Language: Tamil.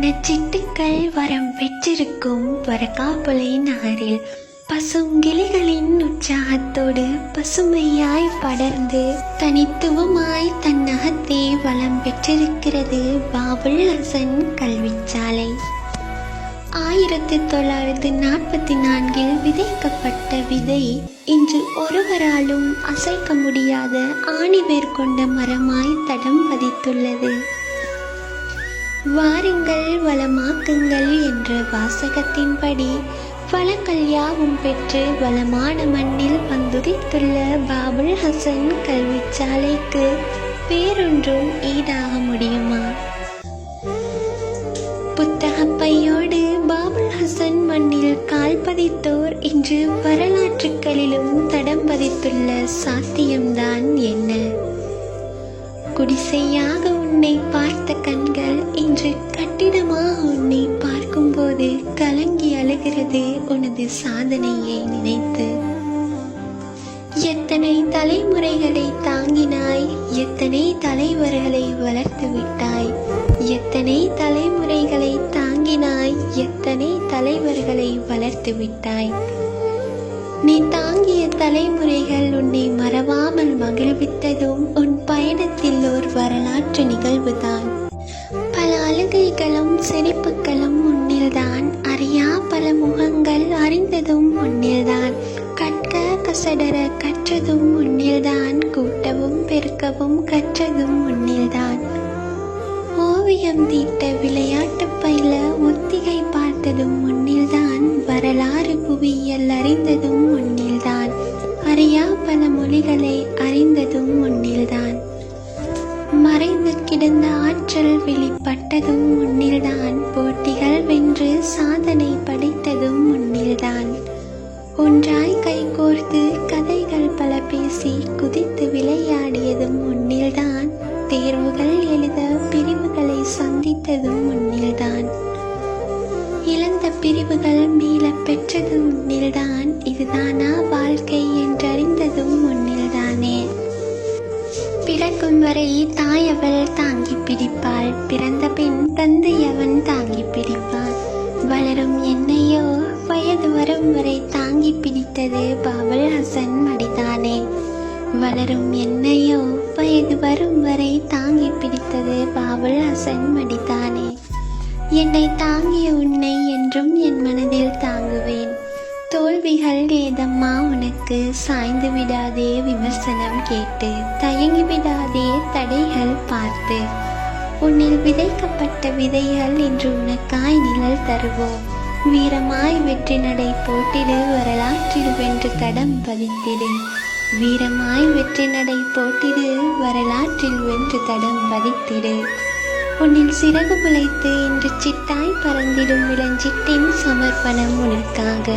சிட்டுக்கள் வரம் பெற்றிருக்கும் வரக்காப்புலை நகரில் பசுங்கிளிகளின் உற்சாகத்தோடு பசுமையாய் படர்ந்து தனித்துவமாய் தன்னகத்தே வளம் பெற்றிருக்கிறது பாபுல் ஹசன் கல்விச்சாலை. ஆயிரத்தி தொள்ளாயிரத்தி நாற்பத்தி நான்கில் விதைக்கப்பட்ட விதை இன்று ஒருவராலும் அசைக்க முடியாத ஆணிவேர் கொண்ட மரமாய் தடம் பதித்துள்ளது. வாருங்கள் வளமாக்குங்கள் என்ற வாசகத்தின்படி வளங்கள் யாவும் பெற்று வளமான மண்ணில் வந்துதித்துள்ள பாபுல் ஹசன் கல்விச்சாலைக்கு பேரொன்றும் ஈடாக முடியுமா? புத்தகப்பையோடு பாபுல் ஹசன் மண்ணில் கால் பதித்தோர் இன்று வரலாற்றுகளிலும் தடம் பதித்துள்ள சாத்தியம்தான் என்ன? குடிசையாக உன்னை பார்த்த கண்கள் இன்று கட்டிடமாக உன்னை பார்க்கும்போது கலங்கி அழுகிறது உனது சாதனையை நினைத்து. எத்தனை தலைமுறைகளை தாங்கினாய் எத்தனை தலைவர்களை வளர்த்து விட்டாய் எத்தனை தலைமுறைகளை தாங்கினாய் எத்தனை தலைவர்களை வளர்த்து விட்டாய். நீ தாங்கிய தலைமுறைகள் பல சிரிப்புகளும் உன்னில்தான். அறியா பல முகங்கள் அறிந்ததும் உன்னில்தான். கற்க கசடர கற்றதும் உன்னில்தான். கூட்டவும் பெருக்கவும் கற்றதும் உன்னில்தான். ஓவியம் தீட்ட விளையாட்டு பயில ஒத்திகை பார்த்ததும் முன்னில்தான் வரலாறு புவியியல் அறிந்ததும் முன்னில்தான் அறியா பல மொழிகளை அறிந்ததும் முன்னில்தான் மறைந்து கிடந்த ஆற்றல் வெளிப்பட்டதும் முன்னில்தான். போட்டிகள் வென்று சாதனை படைத்ததும் முன்னில்தான். ஒன்றாய் கைகோர்த்து கதைகள் பல பேசி குதித்து விளையாடியதும் முன்னில்தான். தேர்வுகள் எழுத பிரிவுகளை சந்தித்ததும் முன்னில்தான். இழந்த பிரிவுகள் மீள பெற்றதும் முன்னில்தான். இதுதானா வாழ்க்கை என்றறிந்ததும் முன்னில்தானே. பிறக்கும் வரை தாயவள் தாங்கி பிடிப்பாள் பிறந்த பின் தந்தையவன் தாங்கி பிடிப்பான் வளரும் என்னையோ வயது வரும் வரை தாங்கி பிடித்தது பாபல் ஹசன் மடிதானே. வளரும் என்னையோ வயது வரும் வரை தாங்கி பிடித்தது பாபல் ஹசன் மடிதானே. என்னை தாங்கிய உன்னை என்றும் என் மனதில் தான் கேள்விகள் ஏதம்மா உனக்கு சாய்ந்து விடாதே விமர்சனம் கேட்டு தயங்கி விடாதே தடைகள் பார்த்து. உன்னில் விதைக்கப்பட்ட விதைகள் இன்று உனக்காய் நிழல் தருவோம். வீரமாய் வெற்றி நடை போட்டிடு வரலாற்றில் வென்று தடம் பதித்திடு. வீரமாய் வெற்றி நடை போட்டிடு வரலாற்றில் வென்று தடம் பதித்திடு. உன்னில் சிறகு முளைத்து இன்று சிட்டாய் பறந்திடும் இளஞ்சிட்டின் சமர்ப்பணம் உனக்காக.